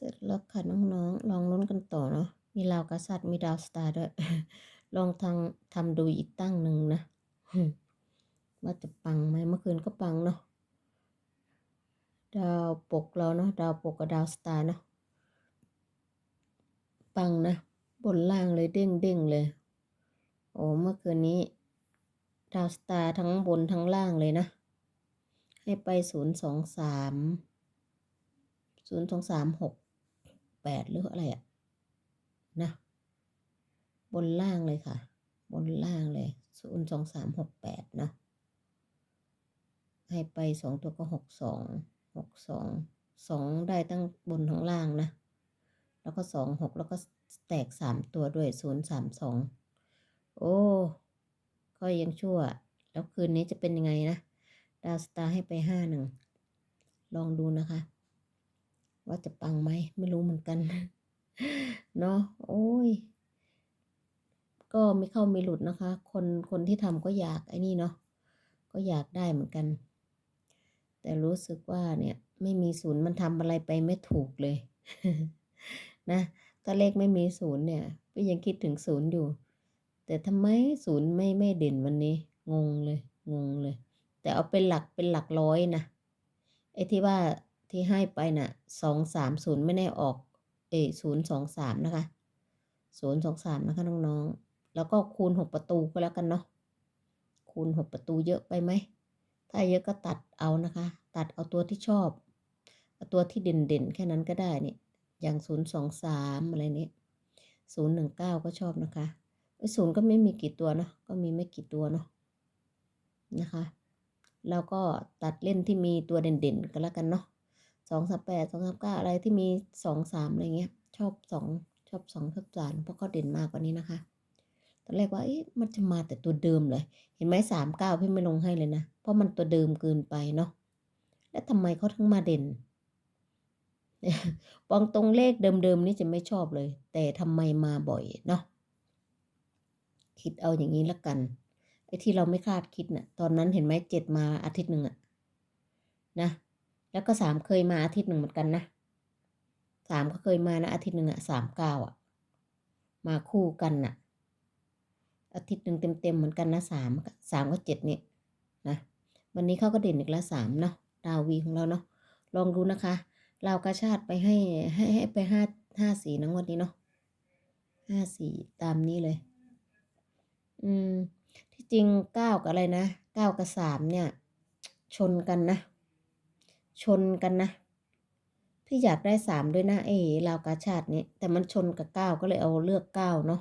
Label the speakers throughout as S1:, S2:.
S1: เสร็จแล้วค่ะน้องๆ ลองลุ้นกันต่อเนาะ มีลาวกษัตริย์ มีดาวสตาร์ด้วย ลองทางทำดูอีกตั้งหนึ่งนะ ว่าจะปังไหมเมื่อคืนก็ปังเนาะ ดาวปกเราเนาะ ดาวปกกับดาวสตาร์เนาะ ปังนะ บนล่างเลยเด้งเด้งเลย โอ้เมื่อคืนนี้ ดาวสตาร์ทั้งบนทั้งล่างเลยนะ ให้ไปศูนย์สองสามศูนย์สองสามหก แปดหรืออะไรอะนะ บนล่างเลยค่ะ บนล่างเลยศูนย์สองสามหกแปดนะให้ไปสองตัวก็หกสองหกสองสองได้ตั้งบนทั้งล่างนะ แล้วก็สองหกแล้วก็แตกสามตัวด้วยศูนย์สามสองโอ้ก็ยังชั่ว แล้วคืนนี้จะเป็นยังไงนะ ดาวสตาร์ให้ไปห้าหนึ่ง ลองดูนะคะ ว่าจะปังไหมไม่รู้เหมือนกัน เนาะโอ้ย ก็ไม่เข้าไม่หลุดนะคะ คนคนที่ทำก็อยากไอ้นี่เนาะก็อยากได้เหมือนกัน แต่รู้สึกว่าเนี่ย ไม่มีศูนย์มันทำอะไรไปไม่ถูกเลย นะถ้าเลขไม่มีศูนย์เนี่ยก็ยังคิดถึงศูนย์อยู่ แต่ทำไมศูนย์ไม่ไม่เด่นวันนี้ งงเลย งงเลย แต่เอาเป็นหลักเป็นหลักร้อยนะไอ้ที่ว่า ที่ให้ไปน่ะสองสามศูนย์ไม่ได้ออก เอศูนย์สองสามนะคะศูนย์สองสามนะคะน้องๆ แล้วก็คูณหกประตูก็แล้วกันเนาะ คูณหกประตูเยอะไปไหม ถ้าเยอะก็ตัดเอานะคะ ตัดเอาตัวที่ชอบเอาตัวที่เด่นๆ แค่นั้นก็ได้นี่อย่างศูนย์สองสามอะไรนี้ศูนย์หนึ่งเก้าก็ชอบนะคะศูนย์ก็ไม่มีกี่ตัวเนาะ ก็มีไม่กี่ตัวเนาะ นะคะแล้วก็ตัดเล่นที่มีตัวเด่นๆ ก็แล้วกันเนาะ สองสามแปดสองสามเก้าอะไรที่มีสองสามอะไรเงี้ย ชอบสองชอบสองชอบสามเพราะเขาเด่นมากกว่านี้นะคะ ตอนแรกว่าเอ๊ะมันจะมาแต่ตัวเดิมเลย เห็นไหมสามเก้าพี่ไม่ลงให้เลยนะ เพราะมันตัวเดิมเกินไปเนาะแล้วทำไมเขาถึงมาเด่นปองตรงเลขเดิมๆนี่จะไม่ชอบเลย แต่ทำไมมาบ่อยเนาะคิดเอาอย่างนี้ละกันไอ้ที่เราไม่คาดคิดนะ่ะ ตอนนั้นเห็นไหมเจ็ดมาอาทิตย์หนึ่งอะนะ แล้วก็สามเคยมาอาทิตย์หนึ่งเหมือนกันนะสามก็เคยมานะอาทิตย์หนึ่งอะสามเก้าอะมาคู่กันน่ะอาทิตย์หนึ่งเต็มๆเหมือนกันนะสามสามก็เจ็ดนี่นะวันนี้เขาก็เด่นอีกแล้วสามเนาะดาววีของเราเนาะลองดูนะคะเรากระชาติไปให้ให้ให้ไปห้าห้าสีนะงวดนี้เนาะห้าสีตามนี้เลย อืมที่จริงเก้ากับอะไรนะเก้ากับสามเนี่ย ชนกันนะ ชนกันนะ พี่อยากได้สามด้วยนะเอลาวกาชาตินี้แต่มันชนกับเก้าก็เลยเอาเลือกเก้าเนาะ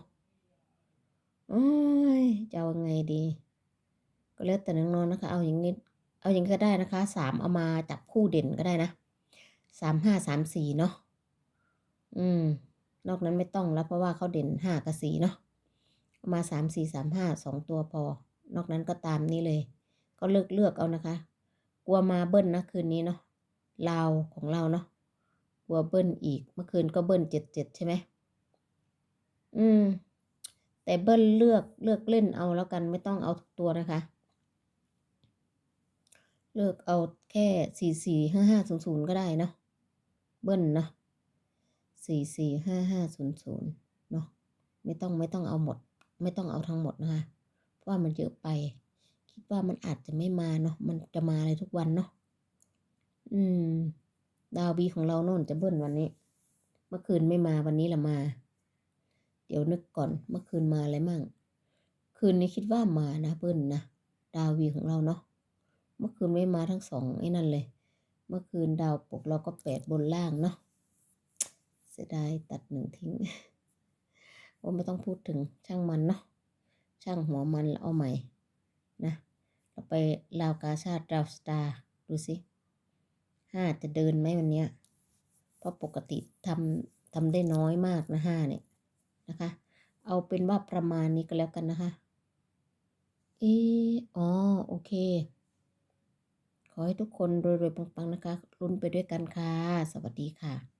S1: โอ้ยจะเอาไงดี ก็แล้วแต่น้องๆนะคะ เอาอย่างนี้ เอาอย่างนี้ก็ได้นะคะสามเอามาจับคู่เด่นก็ได้นะสามห้าสามสี่เนาะอืม นอกนั้นไม่ต้องแล้วเพราะว่าเขาเด่นห้ากับสี่เนาะมาสามสี่สามห้าสองตัวพอ นอกนั้นก็ตามนี้เลย ก็เลือกเลือกเอานะคะ กลัวมาเบิ้ลนะคืนนี้เนาะ ลาวของเราเนาะกลัวเบิ้ลอีก เมื่อคืนก็เบิ้ลเจ็ดเจ็ดใช่ไหม อืม แต่เบิ้ลเลือกเลือกเล่นเอาแล้วกันไม่ต้องเอาทุกตัวนะคะ เลือกเอาแค่สี่สี่ห้าห้าศูนย์ศูนย์ก็ได้เนาะ เบิ้ลเนาะสี่สี่ห้าห้าศูนย์ศูนย์เนาะ ไม่ต้องไม่ต้องเอาหมด ไม่ต้องเอาทั้งหมดนะคะ เพราะว่ามันเยอะไป คิดว่ามันอาจจะไม่มาเนาะ มันจะมาเลยทุกวันเนาะ อืม ดาวบีของเราโน่นจะเบิ้ลวันนี้ เมื่อคืนไม่มาวันนี้ละมา เดี๋ยวนึกก่อน เมื่อคืนมาอะไรมั่ง คืนนี้คิดว่ามานะเบิ้ลนะดาววีของเราเนาะ เมื่อคืนไม่มาทั้งสองไอ้นั่นเลย เมื่อคืนดาวปกเราก็แปดบนล่างเนาะ เสียดายตัดหนึ่งทิ้งว่าไม่ต้องพูดถึงช่างมันเนาะ ช่างหัวมันเอาใหม่นะ เราไปลาวกาชาติดาวสตาร์ดูสิ ห้าจะเดินไหมวันเนี้ยเพราะปกติทำทำได้น้อยมากนะห้าเนี่ยนะคะ เอาเป็นว่าประมาณนี้ก็แล้วกันนะคะเอออ๋อโอเค ขอให้ทุกคนรวยๆปังๆนะคะรุ่นไปด้วยกันค่ะ สวัสดีค่ะ